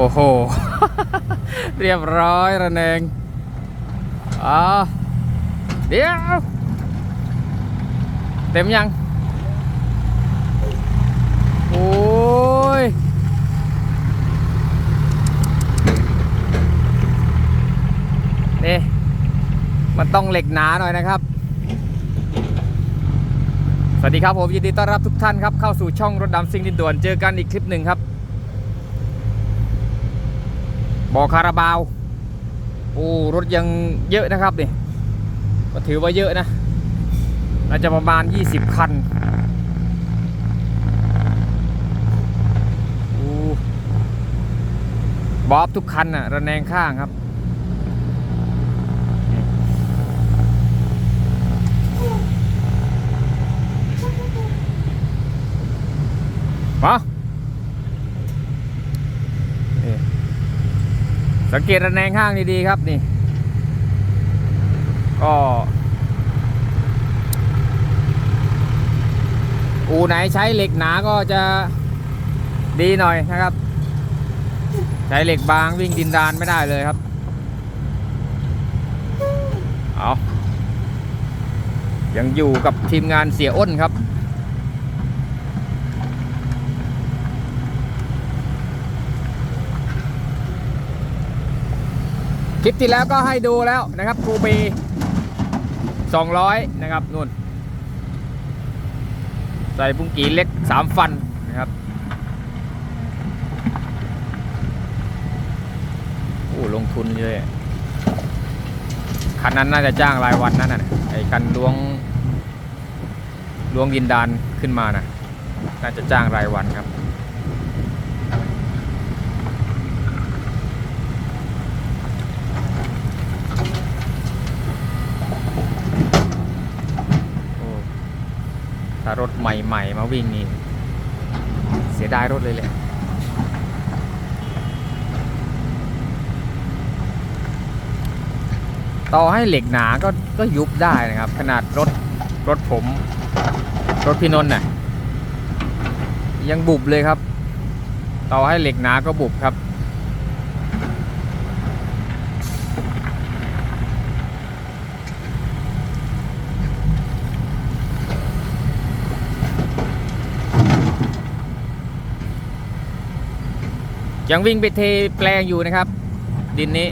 โอ้โห เรียบร้อยระเนงอ๋อเดี๋ยว เต็มยัง โอ้ย นี่มันต้องเหล็กหนาหน่อยนะครับ สวัสดีครับผมยินดีต้อนรับทุกท่านครับ เข้าสู่ช่องรถดำซิ่งดินด่วน เจอกันอีกคลิปหนึ่งครับ บอคาราบาว โอ้ รถยังเยอะนะครับนี่ก็ถือว่าเยอะนะน่าจะประมาณ 20 คันโอ้บอบทุกคันน่ะระแนงข้างครับ มา สังเกตระแนงข้างดีๆครับนี่ ก็อูไหนใช้เหล็กหนาก็จะดีหน่อยนะครับ ใช้เหล็กบางวิ่งดินดานไม่ได้เลยครับเอายังอยู่กับทีมงานเสียอ้นครับ คลิปที่แล้วก็ให้ดูแล้วนะครับครูบี200 นะครับนู่น ใส่บุ้งกีเล็ก 3 ฟันนะครับโอ้ลงทุนเลยคันนั้นน่าจะจ้างรายวันนั่นน่ะไอ้คันล้วงล้วงดินดานขึ้นมานะน่าจะจ้างรายวันครับ ถ้ารถใหม่ๆ มาวิ่งนี่ เสียดายรถเลยแหละต่อให้เหล็กหนาก็ก็ยุบได้นะครับ ขนาดรถรถผม รถพี่นนท์น่ะยังบุบเลยครับ ต่อให้เหล็กหนาก็บุบครับ ยังวิ่งไปเทแปลงอยู่นะครับ ดินนี้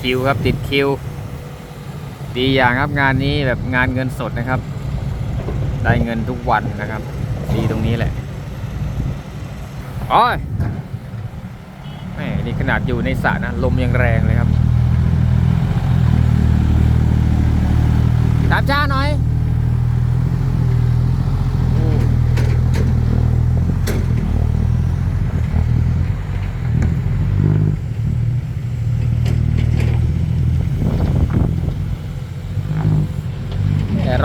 คิวครับติดคิว ดีอย่างครับงานนี้แบบงานเงินสดนะครับ ได้เงินทุกวันนะครับ ดีตรงนี้แหละโอ้ยแม่นี่ขนาดอยู่ในสระนะ ลมยังแรงเลยครับตามจ้าหน่อยโอ้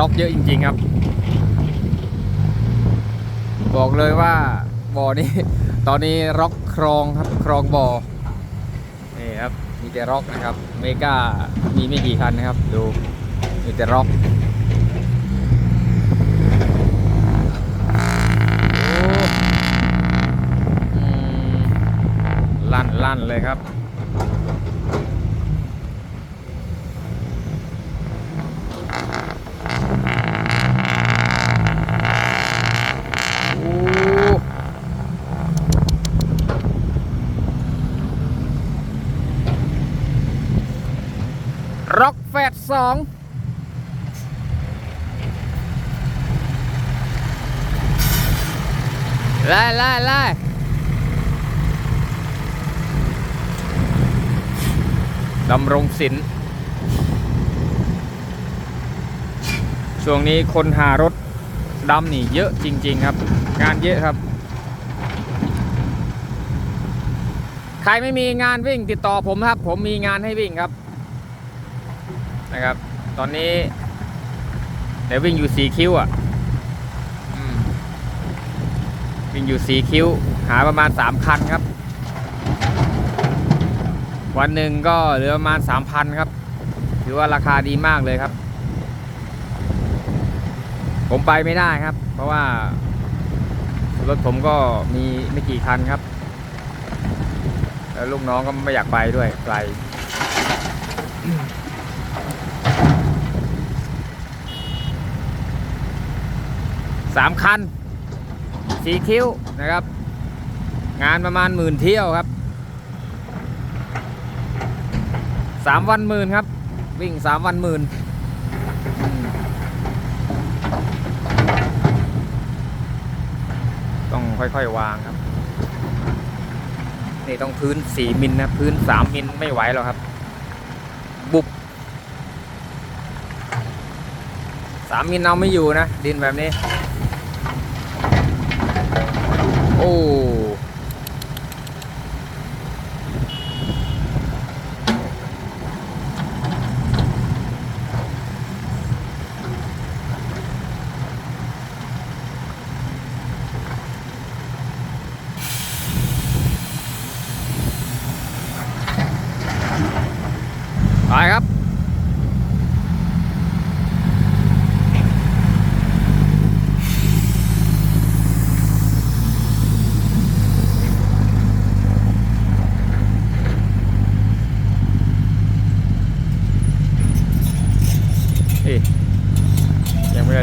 ล็อกเยอะจริง ๆ ครับ บอกเลยว่าบ่อนี้ ตอนนี้ร็อกครองครับครองบ่อนี่ครับมีแต่ร็อกนะครับ เมกามีไม่กี่คันนะครับ ดูมีแต่ร็อกโอ้ลั่นลั่นเลยครับ โอ้ร็อกแฟดสองไล่ไล่ไล่ดำรงศิลป์ช่วงนี้คนหารถดำนี่เยอะจริง ๆ ครับ งานเยอะครับ ใครไม่มีงานวิ่งติดต่อผมครับ ผมมีงานให้วิ่งครับนะครับ ตอนนี้เดี๋ยววิ่งอยู่สี่คิวอะอืม วิ่งอยู่สี่คิวหาประมาณสามคันครับ วันหนึ่งก็เหลือประมาณสามพันครับ ถือว่าราคาดีมากเลยครับ ผมไปไม่ได้ครับ เพราะว่ารถผมก็มีไม่กี่คันครับ แล้วลูกน้องก็ไม่อยากไปด้วยไกลสามคัน สีคิ้วนะครับ งานประมาณหมื่นเที่ยวครับสามวันหมื่นครับ วิ่งสามวันหมื่นต้องค่อยๆวางครับ นี่ต้องพื้นสี่มิลนะพื้นสามมิลไม่ไหวหรอกครับ บุบสามมิลเอาไม่อยู่นะ ดินแบบนี้ โอ้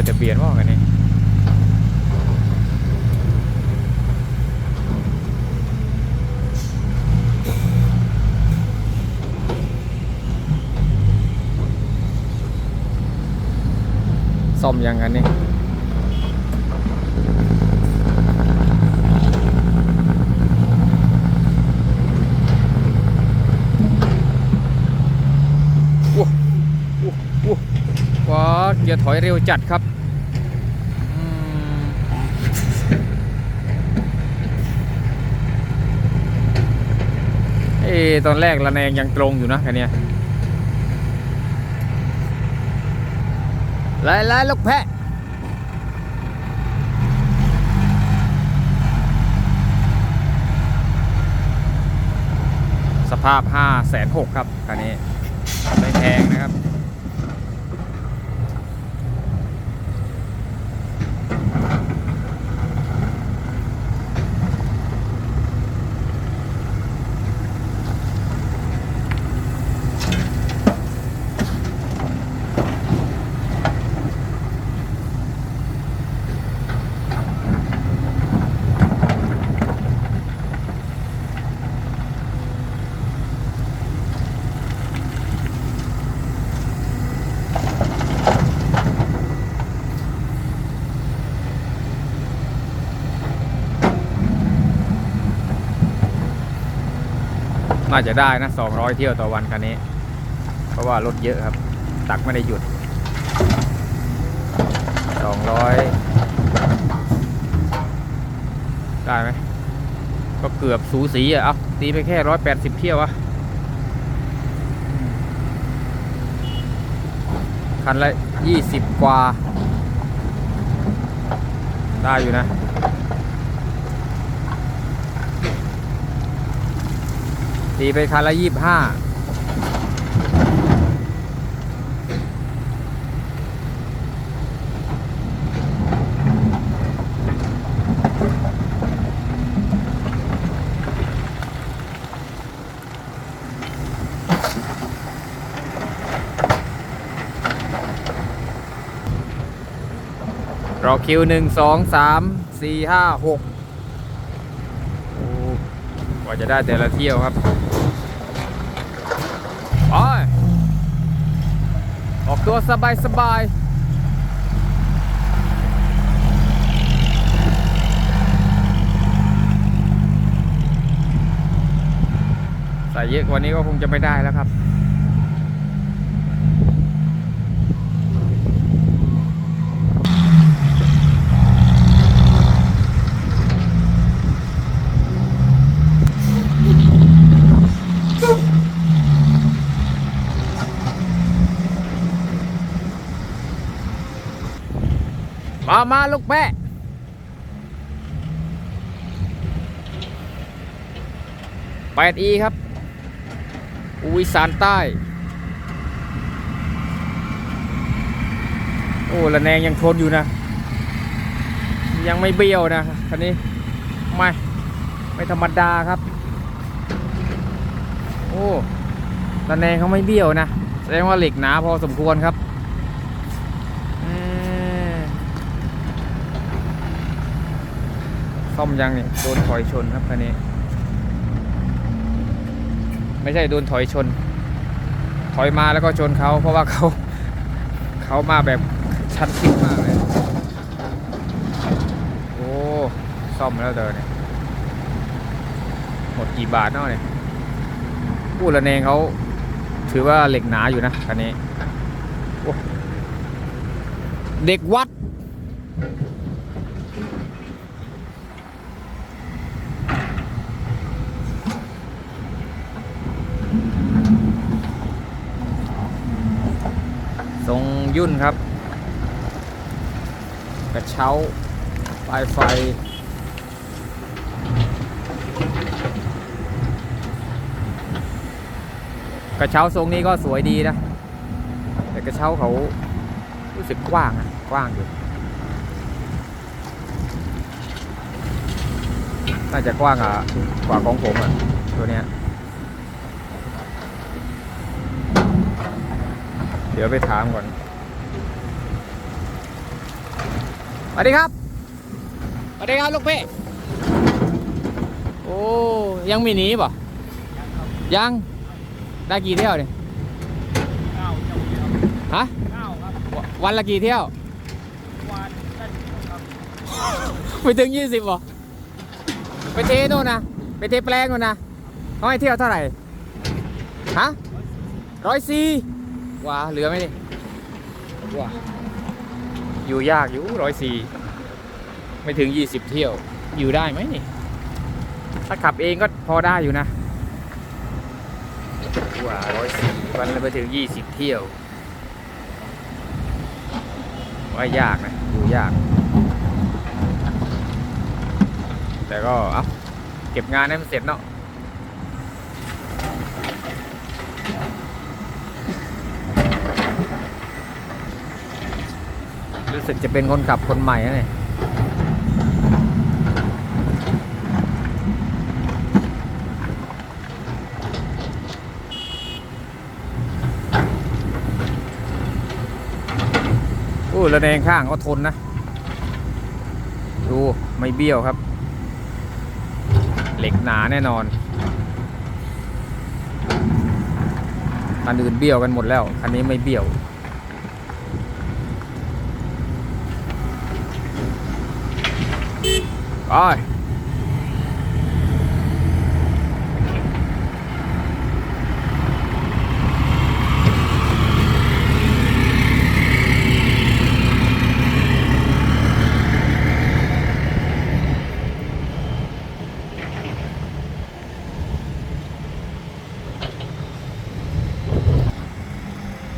ไม่ได้จะเบียดว่ากันนี่ซ่อมยังกันนี่โอ้โอ้โอ้ว้า เกียร์ถอยเร็วจัดครับอืมเอ้ตอนแรกระแนงยังตรงอยู่นะคันเนี้ยไล่ไล่ลูกแพะสภาพ5 6 0 0 0ครับคันนี้ไม่แพงนะครับ น่าจะได้นะ200 เที่ยวต่อวันคันนี้ เพราะว่ารถเยอะครับ ตักไม่ได้หยุด 200 ได้ไหมก็เกือบสูสีอะเอาตีไปแค่ 180 เที่ยวอะคันละ 20 กว่า ได้อยู่นะ ตีไปคันละยี่บห้ารอคิวหนึ่งสองสามสี่ห้าหกกว่าจะได้แต่ละเที่ยวครับ ไปออก ตัวสบายสบายใส่เยอะกว่านี้ก็คงจะไม่ได้แล้วครับามาลูกแพะแปดอีครับ อุยสานใต้ โอ้ละแนงยังทนอยู่นะ ยังไม่เบี้ยวนะคันนี้ ไม่ ไม่ธรรมดาครับ โอ้ละแนงเขาไม่เบี้ยวนะ แสดงว่าเหล็กหนาพอสมควรครับเอ่อ ซ่อมยังเนี่ยโดนถอยชนครับคันนี้ ไม่ใช่โดนถอยชน ถอยมาแล้วก็ชนเขาเพราะว่าเขาเขามาแบบชันชิดมากเลยโอ้ซ่อมแล้วเดินเนี่ยหมดกี่บาทเนาะเนี่ยพูดละเนงเขาถือว่าเหล็กหนาอยู่นะคันนี้เด็กวัด ยุ่นครับ กระเช้าปลายไฟ กระเช้าทรงนี้ก็สวยดีนะ แต่กระเช้าเขารู้สึกกว้างอะกว้างอยู่น่าจะกว้างอะกว่าของผมอะ ตัวเนี้ย เดี๋ยวไปถามก่อน สวัสดีครับสวัสดีครับลูกเป้โอ้ยังไม่หนีป่ะยัง ได้กี่เที่ยวเนี่ยเก้าเจ้าเดียวฮะเก้าครับววันละกี่เที่ยววันได้ครับไม่ถึงยี่สิบหรอไปเทโน่นนะไปเทแปลงโน่นนะเขาให้เที่ยวเท่าไหร่ฮะร้อยสี่ว้าเหลือไหมนี่ว้า อยู่ยากอยู่ร้อยสี่ไม่ถึงยี่สิบเที่ยว อยู่ได้ไหมนี่ ถ้าขับเองก็พอได้อยู่นะว้าร้อยสี่วันละไปถึงยี่สิบเที่ยว ว่ายากนะ อยู่ยาก แต่ก็ เอาเก็บงานให้มันเสร็จเนาะ รู้สึกจะเป็นคนขับคนใหม่นะเนี่ยโอ้ระแนงข้างก็ทนนะ ดูไม่เบี้ยวครับ เหล็กหนาแน่นอนคันอื่นเบี้ยวกันหมดแล้ว คันนี้ไม่เบี้ยว ไป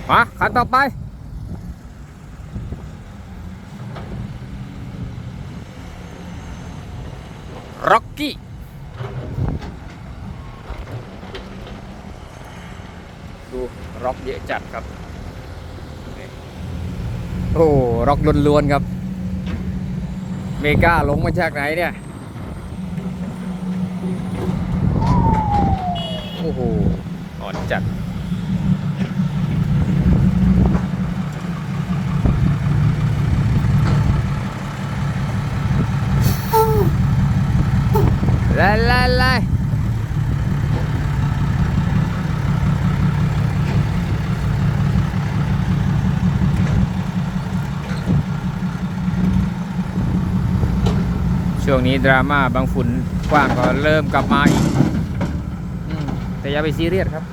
มาคันต่อไป กกี้ ดูร็อกเยอะจัดครับนี่โอ้ร็อกล้วนๆครับ เมกาลงมาจากไหนเนี่ย โอ้โห อ่อนจัด ไล่ไล่ไล่ช่วงนี้ดราม่าบางฝุ่นกว้างก็เริ่มกลับมาอีกแต่อย่าไปซีเรียสครับ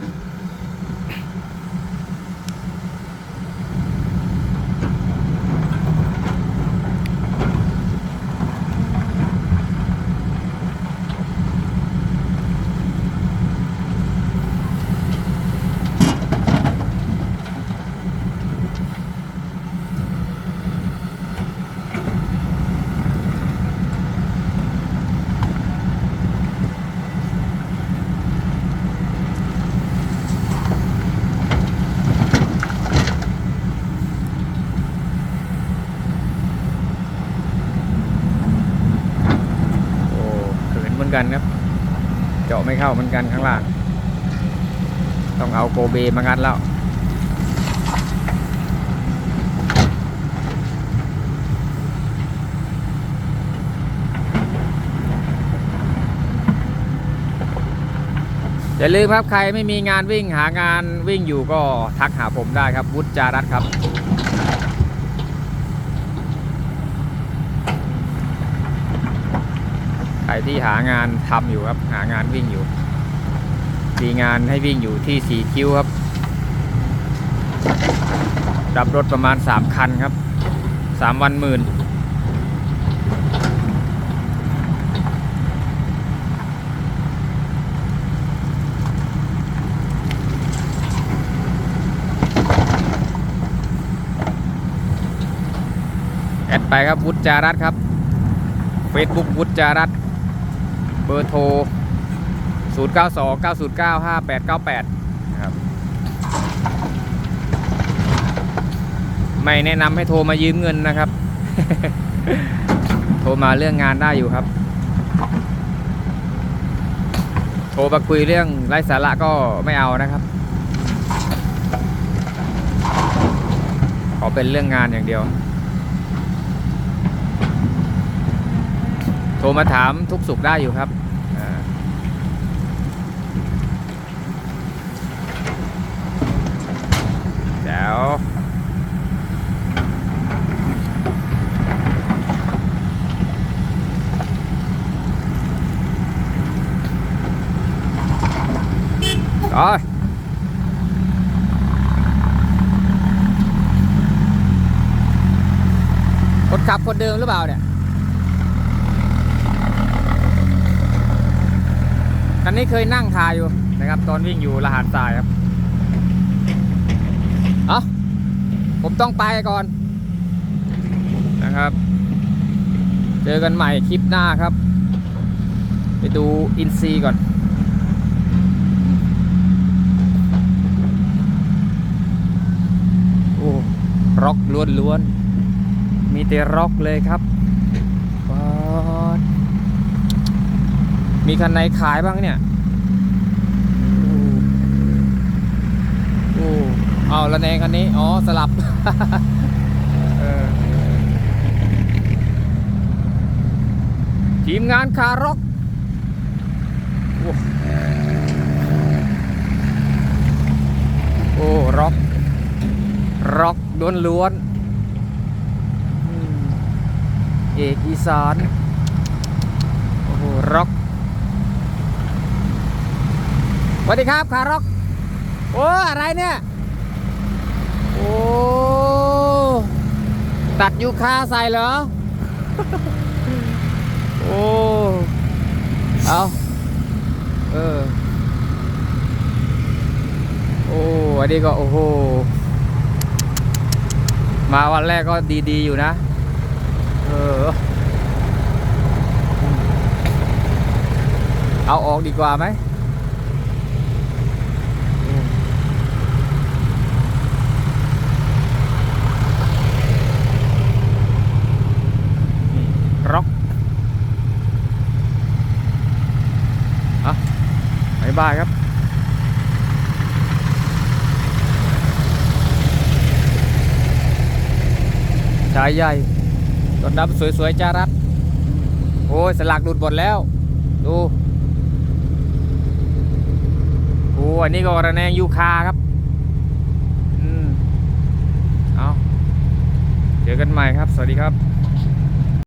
อนกันครับ เจาะไม่เข้าเหมือนกันข้างล่าง ต้องเอาโกเบมางัดแล้วอย่าลืมครับใครไม่มีงานวิ่งหางานวิ่งอยู่ก็ทักหาผมได้ครับวุฒิจารัตครับ ใคร ที่หางานทำอยู่ครับ หางานวิ่งอยู่มีงานให้วิ่งอยู่ที่สี่คิ้วครับรับรถประมาณ3คันครับ3วันหมื่นแอดไปครับวุฒิจารัตครับ Facebook วุฒิจารัต บอร์โทร 0 9 2 9 0 9 5 8 9 8 นะครับ ไม่แนะนำให้โทรมายืมเงินนะครับ โทรมาเรื่องงานได้อยู่ครับ โทรมาคุยเรื่องไร้สาระก็ไม่เอานะครับ ขอเป็นเรื่องงานอย่างเดียว โทรมาถามทุกสุขได้อยู่ครับอ่าแจ๋วอ๋อคนขับคนเดิมหรือเปล่าเนี่ย คันนี้เคยนั่งทายอยู่นะครับ ตอนวิ่งอยู่รหัสทรายครับ เอาผมต้องไปก่อนนะครับ เจอกันใหม่คลิปหน้าครับ ไปดูอินซีก่อนโอ้ร็อกล้วนๆมีแต่ร็อกเลยครับป๊าด มีคันไหนขายบ้างเนี่ยโอ้โอ้เอาละแนงคันนี้ อ๋อ สลับทีมงานคาร์ร็อกโอ้โอ้ร็อกร็อกล้วนๆอืมเอกอีสานโอ้ร็อก ส วัสดีครับคาร็อกโอ้อะไรเนี่ย โอ้ ตัดยูคาใส่เหรอ โอ้ เอาเออ โอ้อันนี้ก็โอ้โห มาวันแรกก็ดีๆอยู่นะ เออ เอาออกดีกว่าไหม ร็อกอะบายบายครับ ชายใหญ่ต้นดำสวยๆจ้ารัดโอ้ยสลักหลุดหมดแล้ว ดูโอ้อันนี้ก็ระแนงยูคาครับอืมเอาเจอกันใหม่ครับ สวัสดีครับ